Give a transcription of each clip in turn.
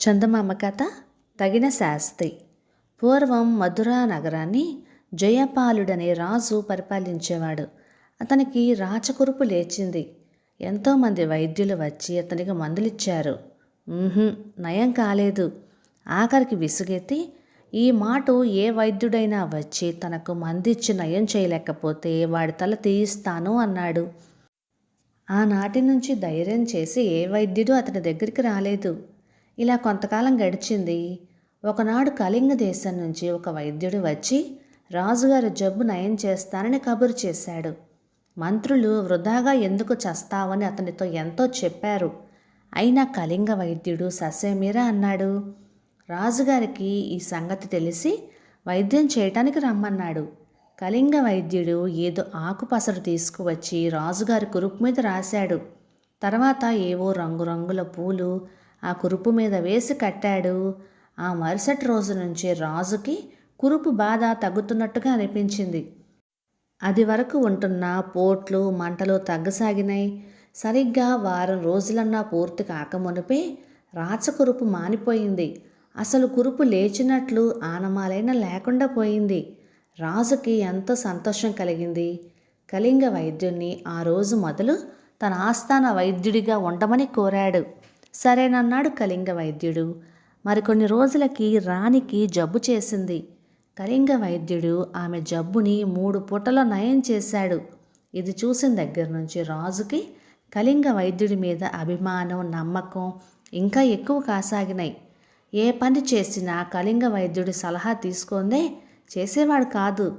చందమామ కథ తగిన శాస్త్రి పూర్వం మధురా నగరాన్ని జయపాలుడనే రాజు పరిపాలించేవాడు. అతనికి రాచకురుపు లేచింది. ఎంతోమంది వైద్యులు వచ్చి అతనికి మందులిచ్చారు. నయం కాలేదు. ఆఖరికి విసుగెత్తి ఈ మాట ఏ వైద్యుడైనా వచ్చి తనకు మందిచ్చి నయం చేయలేకపోతే వాడి తల తీయిస్తాను అన్నాడు. ఆనాటి నుంచి ధైర్యం చేసి ఏ వైద్యుడు అతని దగ్గరికి రాలేదు. ఇలా కొంతకాలం గడిచింది. ఒకనాడు కళింగ దేశం నుంచి ఒక వైద్యుడు వచ్చి రాజుగారి జబ్బు నయం చేస్తానని కబురు చేశాడు. మంత్రులు వృధాగా ఎందుకు చస్తావని అతనితో ఎంతో చెప్పారు. అయినా కళింగ వైద్యుడు ససేమీరా అన్నాడు. రాజుగారికి ఈ సంగతి తెలిసి వైద్యం చేయటానికి రమ్మన్నాడు. కళింగ వైద్యుడు ఏదో ఆకుపసరు తీసుకువచ్చి రాజుగారి కురుపు మీద రాశాడు. తర్వాత ఏవో రంగురంగుల పూలు ఆ కురుపు మీద వేసి కట్టాడు. ఆ మరుసటి రోజు నుంచి రాజుకి కురుపు బాధ తగ్గుతున్నట్టుగా అనిపించింది. అది వరకు ఉంటున్న పోట్లు మంటలు తగ్గసాగినాయి. సరిగ్గా వారం రోజులన్నా పూర్తి కాకమునిపే రాచకురుపు మానిపోయింది. అసలు కురుపు లేచినట్లు ఆనమాలైన లేకుండా పోయింది. రాజుకి ఎంతో సంతోషం కలిగింది. కళింగ వైద్యుణ్ణి ఆ రోజు మొదలు తన ఆస్థాన వైద్యుడిగా ఉండమని కోరాడు. సరేనన్నాడు కళింగ వైద్యుడు మరికొన్ని రోజులకి రాణికి జబ్బు చేసింది. కళింగ వైద్యుడు ఆమె జబ్బుని మూడు పూటలో నయం చేశాడు. ఇది చూసిన దగ్గర నుంచి రాజుకి కళింగ వైద్యుడి మీద అభిమానం నమ్మకం ఇంకా ఎక్కువ కాసాగినాయి. ఏ పని చేసినా కళింగ వైద్యుడి సలహా తీసుకుందే చేసేవాడు కాదు.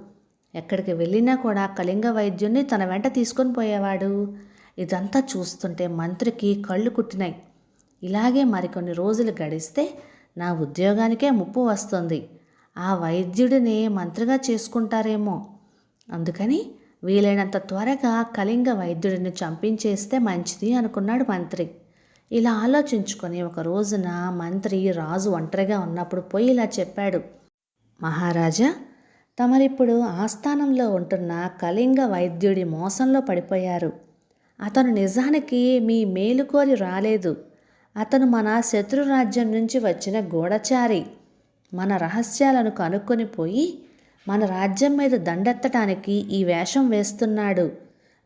ఎక్కడికి వెళ్ళినా కూడా కళింగ వైద్యుణ్ణి తన వెంట తీసుకొని పోయేవాడు. ఇదంతా చూస్తుంటే మంత్రికి కళ్ళు కుట్టినాయి. ఇలాగే మరికొన్ని రోజులు గడిస్తే నా ఉద్యోగానికే ముప్పు వస్తుంది. ఆ వైద్యుడిని మంత్రిగా చేసుకుంటారేమో. అందుకని వీలైనంత త్వరగా కళింగ వైద్యుడిని చంపించేస్తే మంచిది అనుకున్నాడు మంత్రి. ఇలా ఆలోచించుకొని ఒక రోజున మంత్రి రాజు ఒంటరిగా ఉన్నప్పుడు పోయి ఇలా చెప్పాడు. మహారాజా తమరిప్పుడు ఆస్థానంలో ఉంటున్న కళింగ వైద్యుడి మోసంలో పడిపోయారు. అతను నిజానికి మీ మేలు కోరి రాలేదు. అతను మన శత్రు రాజ్యం నుంచి వచ్చిన గూఢచారి. మన రహస్యాలను కనుక్కొని పోయి మన రాజ్యం మీద దండెత్తటానికి ఈ వేషం వేస్తున్నాడు.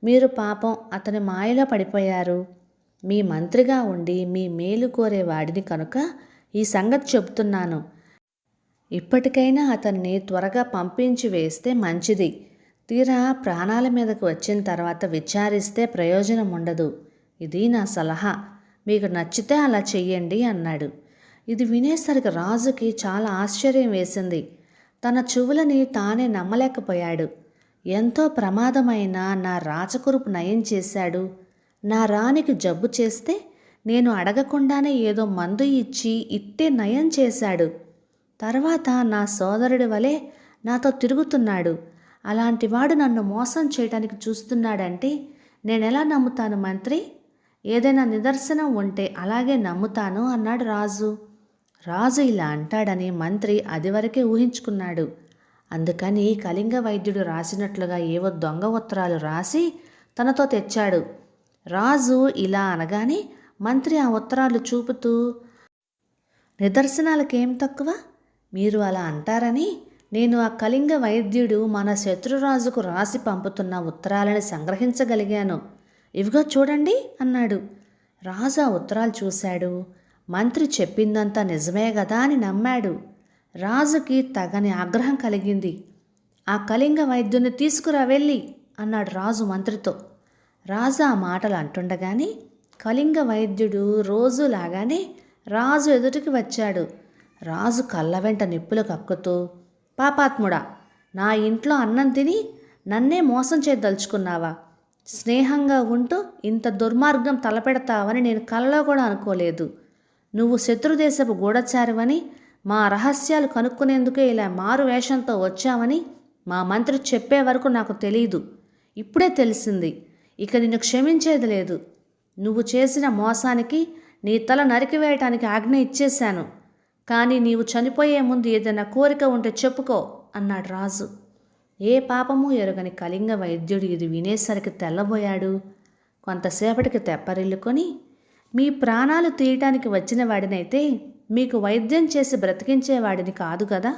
మీరు పాపం అతని మాయలో పడిపోయారు. మీ మంత్రిగా ఉండి మీ మేలు కోరే వాడిని కనుక ఈ సంగతి చెబుతున్నాను. ఇప్పటికైనా అతన్ని త్వరగా పంపించి వేస్తే మంచిది. తీరా ప్రాణాల మీదకు వచ్చిన తర్వాత విచారిస్తే ప్రయోజనం ఉండదు ఇది నా సలహా. మీకు నచ్చితే అలా చెయ్యండి అన్నాడు. ఇది వినేసరికి రాజుకి చాలా ఆశ్చర్యం వేసింది. తన చెవులని తానే నమ్మలేకపోయాడు. ఎంతో ప్రమాదమైన నా రాచకురుపు నయం చేశాడు. నా రాణికి జబ్బు చేస్తే నేను అడగకుండానే ఏదో మందు ఇచ్చి ఇట్టే నయం చేశాడు. తర్వాత నా సోదరుడి వలె నాతో తిరుగుతున్నాడు. అలాంటివాడు నన్ను మోసం చేయడానికి చూస్తున్నాడంటే నేనెలా నమ్ముతాను మంత్రి? ఏదైనా నిదర్శనం ఉంటే అలాగే నమ్ముతాను అన్నాడు రాజు. రాజు ఇలా అంటాడని మంత్రి అదివరకే ఊహించుకున్నాడు. అందుకని కళింగ వైద్యుడు రాసినట్లుగా ఏవో దొంగ ఉత్తరాలు రాసి తనతో తెచ్చాడు. రాజు ఇలా అనగానే మంత్రి ఆ ఉత్తరాలు చూపుతూ నిదర్శనాలకేం తక్కువ? మీరు అలా అంటారని నేను ఆ కళింగ వైద్యుడు మన శత్రురాజుకు రాసి పంపుతున్న ఉత్తరాలని సంగ్రహించగలిగాను. ఇవిగో చూడండి అన్నాడు. రాజు ఆ ఉత్తరాలు చూశాడు. మంత్రి చెప్పిందంతా నిజమే కదా అని నమ్మాడు. రాజుకి తగని ఆగ్రహం కలిగింది. ఆ కళింగ వైద్యుని తీసుకురా వెళ్ళి అన్నాడు రాజు మంత్రితో. రాజు ఆ మాటలు అంటుండగానే కళింగ వైద్యుడు రోజు లాగానే రాజు ఎదుటికి వచ్చాడు. రాజు కళ్ళ వెంట నిప్పులు కక్కుతూ పాపాత్ముడా నా ఇంట్లో అన్నం తిని నన్నే మోసం చేయదలుచుకున్నావా? స్నేహంగా ఉంటూ ఇంత దుర్మార్గం తలపెడతావని నేను కలలో కూడా అనుకోలేదు. నువ్వు శత్రుదేశపు గూఢచారివని మా రహస్యాలు కనుక్కునేందుకే ఇలా మారు వేషంతో వచ్చావని మా మంత్రి చెప్పే వరకు నాకు తెలియదు ఇప్పుడే తెలిసింది. ఇక నిన్ను క్షమించేది లేదు. నువ్వు చేసిన మోసానికి నీ తల నరికివేయటానికి ఆజ్ఞ ఇచ్చేశాను. కానీ నీవు చనిపోయే ముందు ఏదైనా కోరిక ఉంటే చెప్పుకో అన్నాడు రాజు. ఏ పాపము ఎరుగని కళింగ వైద్యుడు ఇది వినేసరికి తెల్లబోయాడు. కొంతసేపటికి తెప్పరిల్లుకొని మీ ప్రాణాలు తీయటానికి వచ్చిన వాడినైతే మీకు వైద్యం చేసి బ్రతికించేవాడిని కాదు కదా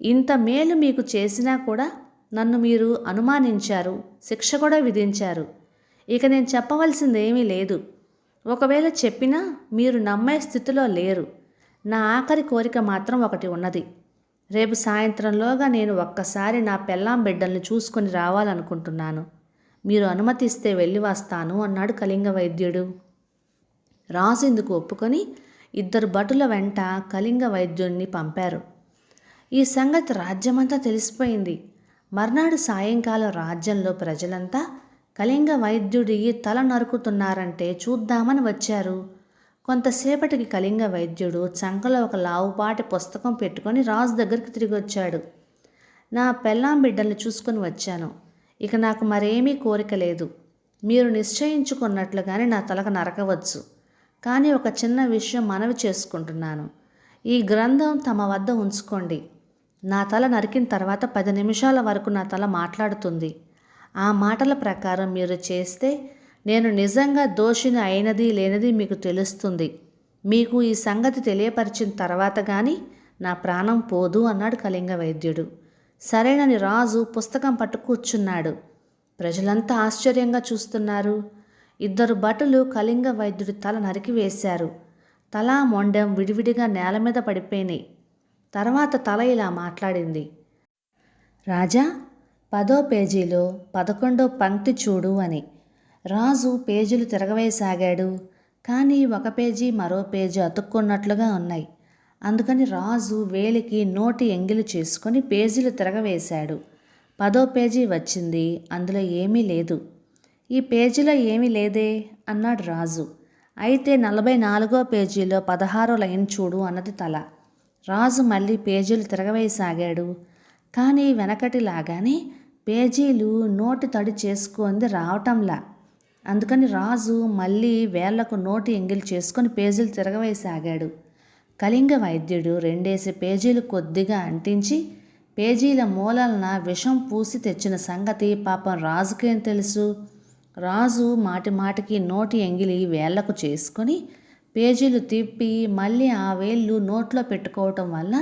ఇంత మేలు మీకు చేసినా కూడా నన్ను మీరు అనుమానించారు శిక్ష కూడా విధించారు. ఇక నేను చెప్పవలసింది ఏమీ లేదు. ఒకవేళ చెప్పినా మీరు నమ్మే స్థితిలో లేరు. నా ఆఖరి కోరిక మాత్రం ఒకటి ఉన్నది. రేపు సాయంత్రంలోగా నేను ఒక్కసారి నా పెళ్ళాం బిడ్డల్ని చూసుకొని రావాలనుకుంటున్నాను. మీరు అనుమతిస్తే వెళ్ళి వస్తాను అన్నాడు కళింగ వైద్యుడు. రాజు ఇందుకు ఒప్పుకొని ఇద్దరు భటుల వెంట కళింగ వైద్యుణ్ణి పంపారు. ఈ సంగతి రాజ్యమంతా తెలిసిపోయింది. మర్నాడు సాయంకాలం రాజ్యంలో ప్రజలంతా కళింగ వైద్యుడి తల నరుకుతున్నారంటే చూద్దామని వచ్చారు. కొంతసేపటికి కళింగ వైద్యుడు చంకలో ఒక లావుపాటి పుస్తకం పెట్టుకొని రాజు దగ్గరికి తిరిగి వచ్చాడు నా పెళ్ళాం బిడ్డల్ని చూసుకొని వచ్చాను. ఇక నాకు మరేమీ కోరిక లేదు. మీరు నిశ్చయించుకున్నట్లుగానే నా తలకు నరకవచ్చు. కానీ ఒక చిన్న విషయం మనవి చేసుకుంటున్నాను. ఈ గ్రంథం తమ వద్ద ఉంచుకోండి. నా తల నరికిన తర్వాత పది నిమిషాల వరకు నా తల మాట్లాడుతుంది. ఆ మాటల ప్రకారం మీరు చేస్తే నేను నిజంగా దోషిని అయినది లేనిది మీకు తెలుస్తుంది. మీకు ఈ సంగతి తెలియపరిచిన తర్వాత కానీ నా ప్రాణం పోదు అన్నాడు కళింగ వైద్యుడు. సరేనని రాజు పుస్తకం పట్టు కూర్చున్నాడు. ప్రజలంతా ఆశ్చర్యంగా చూస్తున్నారు. ఇద్దరు భటులు కళింగ వైద్యుడి తల నరికివేశారు తల మొండెం విడివిడిగా నేల మీద పడిపోయినాయి. తర్వాత తల ఇలా మాట్లాడింది. రాజా పదో పేజీలో పదకొండో పంక్తి చూడు అని. రాజు పేజీలు తిరగవేయసాగాడు కానీ ఒక పేజీ మరో పేజీ అతుక్కున్నట్లుగా ఉన్నాయి. అందుకని రాజు వేలికి నోటి ఎంగిలి చేసుకొని పేజీలు తిరగవేశాడు. పదో పేజీ వచ్చింది. అందులో ఏమీ లేదు. ఈ పేజీలో ఏమీ లేదే? అన్నాడు రాజు. అయితే నలభై నాలుగో పేజీలో పదహారో లైన్ చూడు అన్నది తల. రాజు మళ్ళీ పేజీలు తిరగవేయసాగాడు కానీ వెనకటిలాగానే పేజీలు నోటి తడి చేసుకుంది రావటంలా. అందుకని రాజు మళ్ళీ వేళ్ళకు నోటి ఎంగిలి చేసుకొని పేజీలు తిరగవేసాగాడు కళింగ వైద్యుడు రెండేసి పేజీలు కొద్దిగా అంటించి పేజీల మూలలన విషం పూసి తెచ్చిన సంగతి పాపం రాజుకేం తెలుసు? రాజు మాటి మాటికి నోటి ఎంగిలి వేళ్ళకు చేసుకొని పేజీలు తిప్పి మళ్ళీ ఆ వేళ్ళు నోట్లో పెట్టుకోవటం వల్ల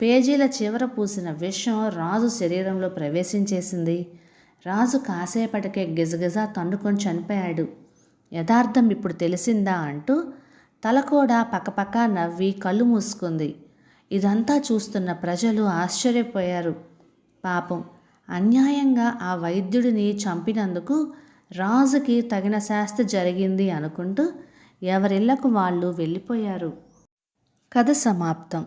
పేజీల చివర పూసిన విషం రాజు శరీరంలో ప్రవేశించేసింది. రాజు కాసేపటికే గిజగిజ తండుకొని చనిపోయాడు. యథార్థం ఇప్పుడు తెలిసిందా అంటూ తల కూడా పక్కపక్క నవ్వి కళ్ళు మూసుకుంది. ఇదంతా చూస్తున్న ప్రజలు ఆశ్చర్యపోయారు. పాపం అన్యాయంగా ఆ వైద్యుడిని చంపినందుకు రాజుకి తగిన శాస్తి జరిగింది అనుకుంటూ ఎవరిళ్ళకు వాళ్ళు వెళ్ళిపోయారు. కథ సమాప్తం.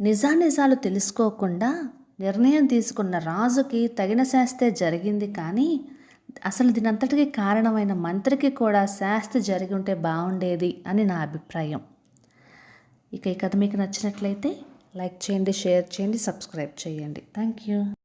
నిజానిజాలు తెలుసుకోకుండా నిర్ణయం తీసుకున్న రాజుకి తగిన శాస్తే జరిగింది కానీ అసలు దీనంతటికి కారణమైన మంత్రికి కూడా శాస్తి జరిగి ఉంటే బాగుండేది అని నా అభిప్రాయం. ఇక ఈ కథ మీకు నచ్చినట్లయితే లైక్ చేయండి షేర్ చేయండి సబ్స్క్రైబ్ చేయండి. Thank you.